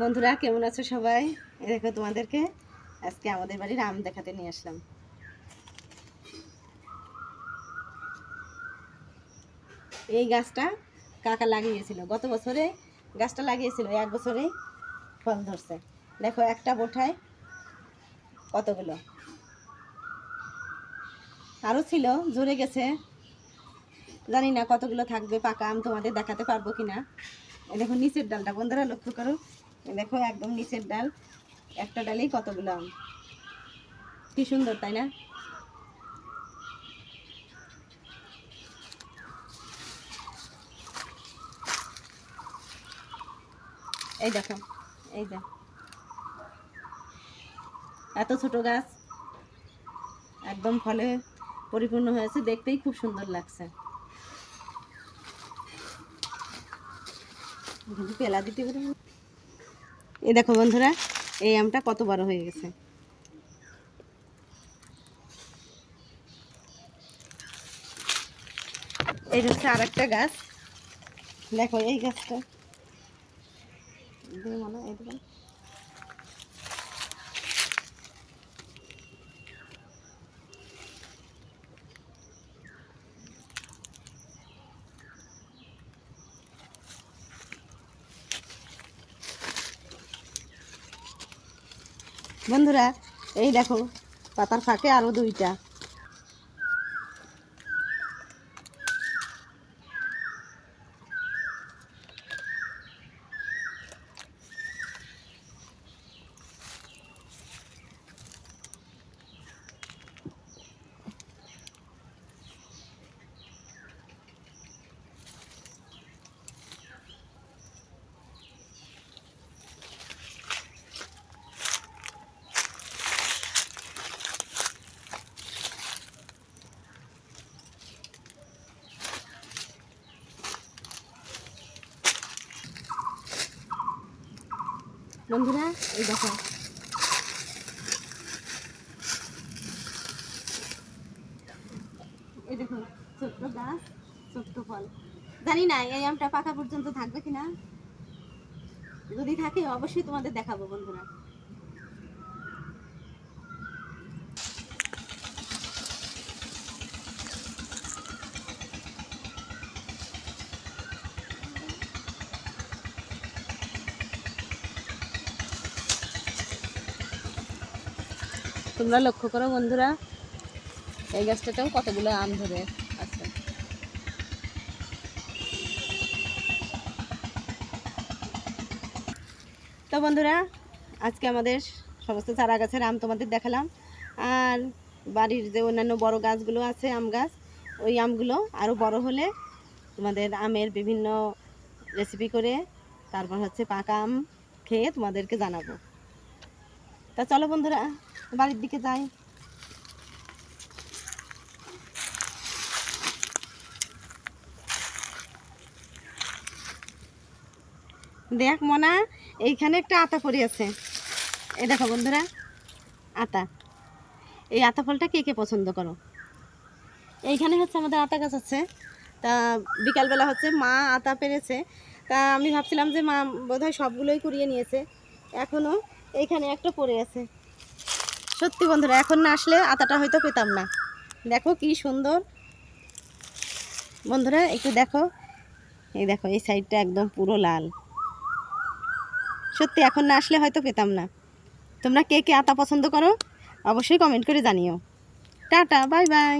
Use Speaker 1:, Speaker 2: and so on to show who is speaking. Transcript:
Speaker 1: বন্ধুরা, কেমন আছো সবাই? দেখো তোমাদেরকে আজকে আমাদের বাড়ির আম দেখাতে নিয়ে আসলাম। এই গাছটা কাকা লাগিয়েছিল। গত বছরে গাছটা লাগিয়েছিল, এক বছরে ফল ধরছে। দেখো, একটা বোঠায় কতগুলো? আরও ছিল জুড়ে গেছে। জানি না কতগুলো থাকবে, পাকা আম তোমাদের দেখাতে পারব কি না দেখো নিচের ডালটা, বন্ধুরা লক্ষ্য করো। দেখো একদম নিচের ডাল, একটা ডালেই কতগুলো আম। কি সুন্দর, তাই না? এই দেখো, এই যে। এত ছোট গাছ। একদম ফলে পরিপূর্ণ হয়েছে, দেখতেই খুব সুন্দর লাগছে। পেলা দিতে এই দেখো বন্ধুরা, এই আমটা কত বড় হয়ে গেছে। এই হচ্ছে আর একটা গাছ। দেখো এই গাছটা। মনে হয় বন্ধুরা এই দেখো পাতার ফাঁকে আরও দুইটা। বন্ধুরা, এই দেখো। এই দেখো গাছ, ছোট্ট ফল। জানি না, এই আমটা পাকা পর্যন্ত থাকবে কিনা। যদি থাকে, অবশ্যই তোমাদের দেখাবো বন্ধুরা। তোমরা লক্ষ্য করো বন্ধুরা, এই গাছটাতেও কতগুলো আম ধরে আছে। তো বন্ধুরা, আজকে আমাদের সমস্ত চারা গাছের আম তোমাদের দেখালাম। আর বাড়ির যে অন্যান্য বড় গাছগুলো আছে, আম গাছ, ওই আমগুলো আরও বড় হলে তোমাদের আমের বিভিন্ন রেসিপি করে তারপর হচ্ছে পাকা আম খেয়ে তোমাদেরকে জানাব। তা চলো বন্ধুরা, বাড়ির দিকে যাই। দেখ মনা, এইখানে একটা আতা পড়ে আছে। এ দেখো বন্ধুরা, আতা। এই আতা ফলটা কে কে পছন্দ করো? এইখানে হচ্ছে আমাদের আতা গাছ আছে। তা বিকালবেলা হচ্ছে মা আতা পেরেছে। তা আমি ভাবছিলাম যে মা বোধহয় সবগুলোই কুড়িয়ে নিয়েছে। এখনও এইখানে একটা পড়ে আছে। সত্যি বন্ধুরা, এখন না আসলে আতাটা হয়তো পেতাম না। দেখো কি সুন্দর। বন্ধুরা, একটু দেখো। এই দেখো, এই সাইডটা একদম পুরো লাল। সত্যি, এখন না আসলে হয়তো পেতাম না। তোমরা কে কে আতা পছন্দ করো, অবশ্যই কমেন্ট করে জানিও। Tata bye bye